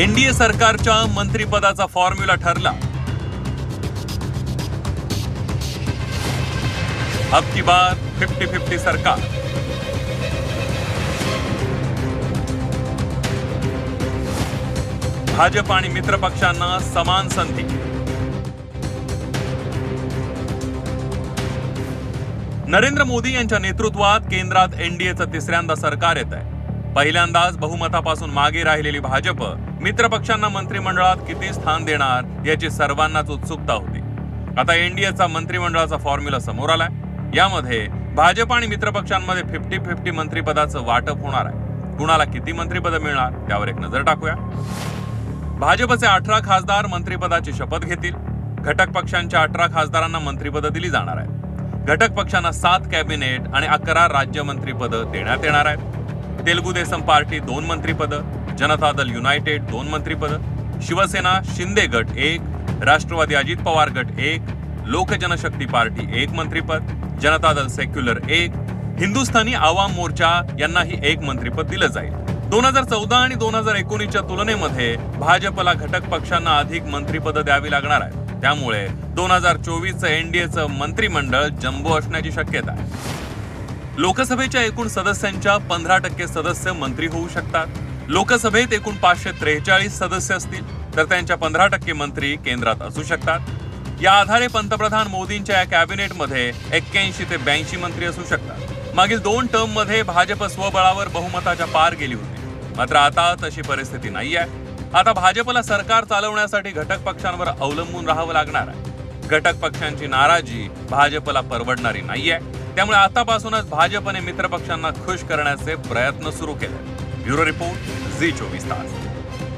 NDA सरकारच्या मंत्रिपदाचा formula ठरला. अब बार फिफ्टी फिफ्टी सरकार. भाजप आणि मित्र पक्षांना समान संधी. नरेंद्र मोदी यांच्या नेतृत्वात केंद्रात एनडीएचं तिसऱ्यांदा सरकार येत आहे पहिल्यांदाच बहुमतापासून मागे राहिलेली भाजप मित्रपक्षांना मंत्रिमंडळात किती स्थान देणार याची सर्वांनाच उत्सुकता होती. आता एनडीएचा मंत्रिमंडळाचा फॉर्म्युला समोर आलाय. यामध्ये भाजप आणि मित्रपक्षांमध्ये फिफ्टी फिफ्टी मंत्रिपदाचं वाटप होणार आहे. कुणाला किती मंत्रिपदं मिळणार त्यावर एक नजर टाकूया. भाजपचे अठरा खासदार मंत्रिपदाची शपथ घेतील. घटक पक्षांच्या अठरा खासदारांना मंत्रिपदं दिली जाणार आहेत. घटक पक्षांना सात कॅबिनेट आणि अकरा राज्यमंत्रीपदं देण्यात येणार आहेत. तेलुगू देसम पार्टी दोन मंत्रीपदं जनता दल युनायटेड दोन मंत्रीपदं शिवसेना शिंदे गट एक राष्ट्रवादी अजित पवार गट एक लोक जनशक्ती पार्टी एक मंत्रीपद जनता दल सेक्युलर एक हिंदुस्थानी आवाम मोर्चा यांनाही एक मंत्रीपद दिलं जाईल. दोन हजार चौदा आणि दोन हजार एकोणीसच्या तुलनेमध्ये भाजपला घटक पक्षांना अधिक मंत्रीपदं द्यावी लागणार आहेत. त्यामुळे दोन हजार चोवीसचं एनडीएचं मंत्रिमंडळ जम्बो असण्याची शक्यता आहे. लोकसभेच्या एकूण सदस्यांच्या पंधरा टक्के सदस्य मंत्री होऊ शकतात. लोकसभेत एकूण पाचशे त्रेचाळीस सदस्य असतील तर त्यांच्या पंधरा टक्के मंत्री केंद्रात असू शकतात. या आधारे पंतप्रधान मोदींच्या या कॅबिनेटमध्ये एक्क्याऐंशी ते ब्याऐंशी मंत्री असू शकतात. मागील दोन टर्ममध्ये भाजप स्वबळावर बहुमताच्या पार गेली होती. मात्र आता तशी परिस्थिती नाही आहे आता भाजपला सरकार चालवण्यासाठी घटक पक्षांवर अवलंबून राहावं लागणार आहे. घटक पक्षांची नाराजी भाजपला परवडणारी नाहीये. त्यामुळे आतापासूनच भाजपने मित्रपक्षांना खुश करण्याचे प्रयत्न सुरू केले. ब्युरो रिपोर्ट झी चोवीस तास.